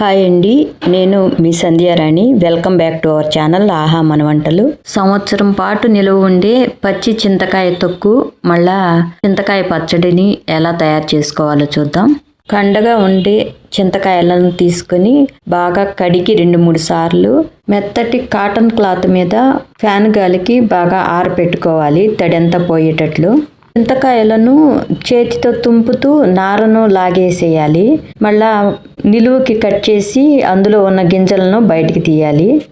Hi అండి నేను మీ Sandhyarani welcome back to our channel ఆహా మన వంటలు. సంవత్సరం పాటు నిలువ ఉండే పచ్చి చింతకాయ తొక్కు మళ్ళా చింతకాయ పచ్చడిని ఎలా తయారు చేసుకోవాలో చూద్దాం. కండగా ఉండే చింతకాయలను తీసుకొని బాగా కడిగి రెండు మూడు సార్లు మెత్తటి కాటన్ క్లాత్ మీద ఫ్యాన్ గాలికి బాగా ఆరపెట్టుకోవాలి తడంతా పోయేటట్లు. చింతకాయలను చేతితో తుంపుతూ నారను లాగేసేయాలి. మళ్ళా నిలువుకి కట్ చేసి అందులో ఉన్న గింజలను బయటికి తీయాలి.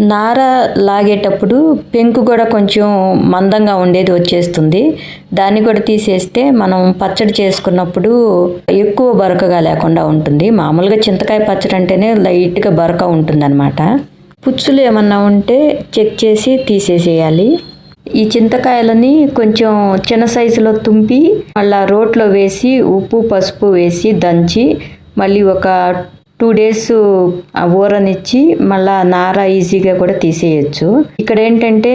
నార లాగేటప్పుడు పెంకు కూడా కొంచెం మందంగా ఉండేది వచ్చేస్తుంది. దాన్ని కూడా తీసేస్తే మనం పచ్చడి చేసుకున్నప్పుడు ఎక్కువ బరకగా లేకుండా ఉంటుంది. మామూలుగా చింతకాయ పచ్చడి అంటేనే లైట్గా బరక ఉంటుంది పుచ్చులు ఏమన్నా ఉంటే చెక్ చేసి తీసేసేయాలి. ఈ చింతకాయలని కొంచెం చిన్న సైజులో తుంపి మళ్ళా రోట్లో వేసి ఉప్పు పసుపు వేసి దంచి మళ్ళీ ఒక టూ డేస్ ఊరనిచ్చి మళ్ళా నార ఈజీగా కూడా తీసేయచ్చు. ఇక్కడ ఏంటంటే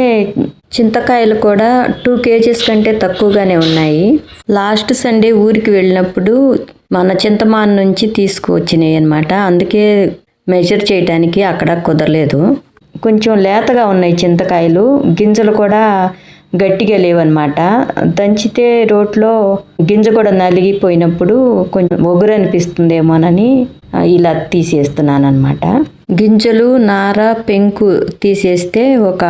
చింతకాయలు కూడా టూ కేజీస్ కంటే తక్కువగానే ఉన్నాయి. లాస్ట్ సండే ఊరికి వెళ్ళినప్పుడు మన చింతమాన్ నుంచి తీసుకువచ్చినాయి అనమాట అందుకే మెజర్ చేయడానికి అక్కడ కుదరలేదు. కొంచెం లేతగా ఉన్నాయి చింతకాయలు. గింజలు కూడా గట్టిగా లేవన్నమాట. దంచితే రోట్లో గింజ కూడా నలిగిపోయినప్పుడు కొంచెం ఒగురు అనిపిస్తుందేమోనని ఇలా తీసేస్తున్నాను అనమాట గింజలు నార పెంకు తీసేస్తే ఒక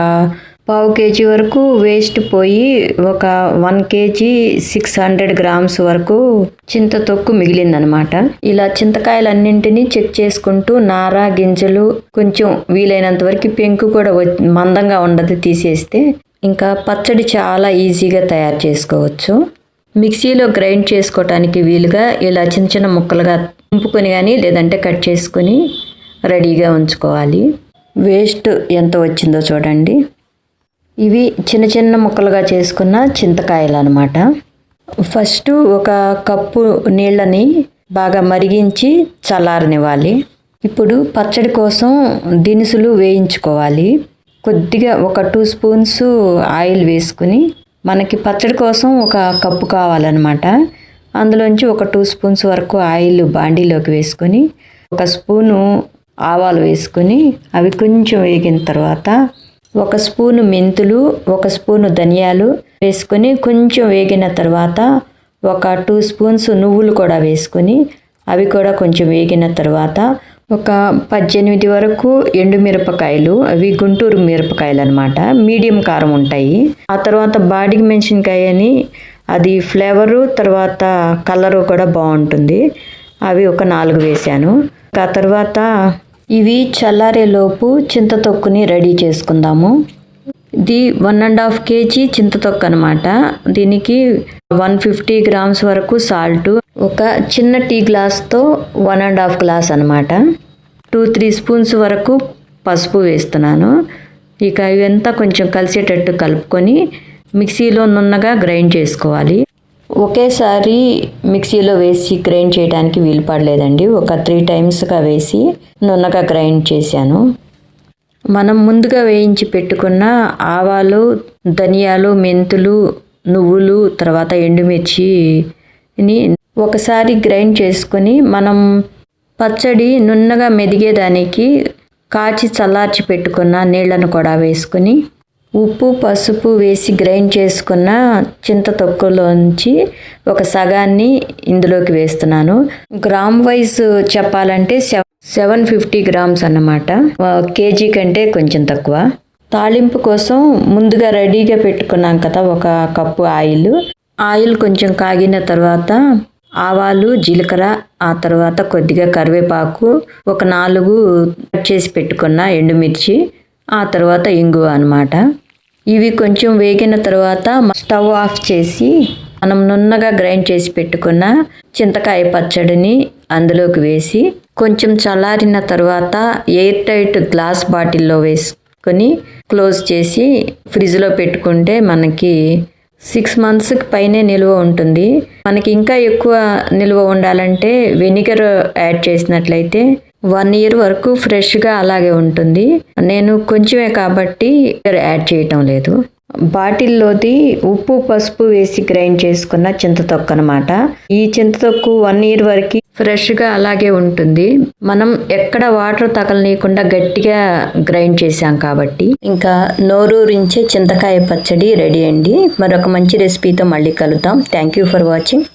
పావు కేజీ వరకు వేస్ట్ పోయి ఒక one KG six hundred grams వరకు చింత తొక్కు మిగిలిందనమాట. ఇలా చింతకాయలన్నింటినీ చెక్ చేసుకుంటూ నారా గింజలు కొంచెం వీలైనంత వరకు పెంకు కూడా వ- మందంగా ఉండదు తీసేస్తే ఇంకా పచ్చడి చాలా ఈజీగా తయారు చేసుకోవచ్చు. మిక్సీలో గ్రైండ్ చేసుకోవటానికి వీలుగా ఇలా చిన్న చిన్న ముక్కలుగా తుంపుకొని కానీ లేదంటే కట్ చేసుకొని రెడీగా ఉంచుకోవాలి. వేస్ట్ ఎంత వచ్చిందో చూడండి. ఇవి చిన్న చిన్న ముక్కలుగా చేసుకున్న చింతకాయలు అనమాట ఫస్ట్ ఒక కప్పు నీళ్ళని బాగా మరిగించి చల్లారనివ్వాలి. ఇప్పుడు పచ్చడి కోసం దినుసులు వేయించుకోవాలి. కొద్దిగా ఒక టూ స్పూన్స్ ఆయిల్ వేసుకుని మనకి పచ్చడి కోసం ఒక కప్పు కావాలన్నమాట. అందులోంచి ఒక టూ స్పూన్స్ వరకు ఆయిల్ బాండీలోకి వేసుకొని ఒక స్పూను ఆవాలు వేసుకొని అవి కొంచెం వేగిన తర్వాత ఒక స్పూను మెంతులు ఒక స్పూను ధనియాలు వేసుకొని కొంచెం వేగిన తర్వాత ఒక టూ స్పూన్స్ నువ్వులు కూడా వేసుకొని అవి కూడా కొంచెం వేగిన తర్వాత ఒక పద్దెనిమిది వరకు ఎండు మిరపకాయలు అవి గుంటూరు మిరపకాయలు అనమాట మీడియం కారం ఉంటాయి. ఆ తర్వాత బాడీకి మెన్షన్కాయ అని అది ఫ్లేవరు తర్వాత కలరు కూడా బాగుంటుంది. అవి ఒక నాలుగు వేశాను. ఆ తర్వాత ఇవి చల్లారేలోపు చింతతొక్కుని రెడీ చేసుకుందాము. ఇది వన్ అండ్ హాఫ్ కేజీ చింతతొక్కు అనమాట దీనికి వన్ ఫిఫ్టీ గ్రామ్స్ వరకు సాల్ట్ ఒక చిన్న టీ గ్లాస్తో వన్ అండ్ హాఫ్ గ్లాస్ అనమాట టూ త్రీ స్పూన్స్ వరకు పసుపు వేస్తున్నాను. ఇక ఇవంతా కొంచెం కలిసేటట్టు కలుపుకొని మిక్సీలో నున్నగా గ్రైండ్ చేసుకోవాలి. ఒకేసారి మిక్సీలో వేసి గ్రైండ్ చేయడానికి వీలు పడలేదండి. ఒక త్రీ టైమ్స్గా వేసి నున్నగా గ్రైండ్ చేశాను. మనం ముందుగా వేయించి పెట్టుకున్న ఆవాలు ధనియాలు మెంతులు నువ్వులు తర్వాత ఎండుమిర్చిని ఒకసారి గ్రైండ్ చేసుకొని మనం పచ్చడి నున్నగా మెదిగేదానికి కాచి చల్లార్చి పెట్టుకున్న నీళ్ళను కూడా వేసుకుని ఉప్పు పసుపు వేసి గ్రైండ్ చేసుకున్న చింత తొక్కులోంచి ఒక సగాన్ని ఇందులోకి వేస్తున్నాను. గ్రామ్ వైజ్ చెప్పాలంటే సెవెన్ ఫిఫ్టీ గ్రామ్స్ అన్నమాట. కేజీ కంటే కొంచెం తక్కువ. తాలింపు కోసం ముందుగా రెడీగా పెట్టుకున్నాం కదా ఒక కప్పు ఆయిల్. ఆయిల్ కొంచెం కాగిన తర్వాత ఆవాలు జీలకర్ర ఆ తర్వాత కొద్దిగా కరివేపాకు ఒక నాలుగు కట్ చేసి పెట్టుకున్న ఎండుమిర్చి ఆ తర్వాత ఇంగువ అన్నమాట. ఇవి కొంచెం వేగిన తర్వాత స్టవ్ ఆఫ్ చేసి మనం నున్నగా గ్రైండ్ చేసి పెట్టుకున్న చింతకాయ పచ్చడిని అందులోకి వేసి కొంచెం చల్లారిన తర్వాత ఎయిర్ టైట్ గ్లాస్ బాటిల్లో వేసుకొని క్లోజ్ చేసి ఫ్రిడ్జ్లో పెట్టుకుంటే మనకి సిక్స్ మంత్స్కి పైనే నిల్వ ఉంటుంది. మనకి ఇంకా ఎక్కువ నిల్వ ఉండాలంటే వెనిగర్ యాడ్ చేసినట్లయితే వన్ ఇయర్ వరకు ఫ్రెష్గా అలాగే ఉంటుంది. నేను కొంచెమే కాబట్టి యాడ్ చేయటం లేదు. బాటిల్లోది ఉప్పు పసుపు వేసి గ్రైండ్ చేసుకున్న చింతతొక్కు అనమాట ఈ చింతతొక్కు వన్ ఇయర్ వరకు ఫ్రెష్గా అలాగే ఉంటుంది. మనం ఎక్కడ వాటర్ తగలనీయకుండా గట్టిగా గ్రైండ్ చేసాం కాబట్టి. ఇంకా నోరూరించే చింతకాయ పచ్చడి రెడీ అండి. మరొక మంచి రెసిపీతో మళ్ళీ కలుద్దాం. Thank you for watching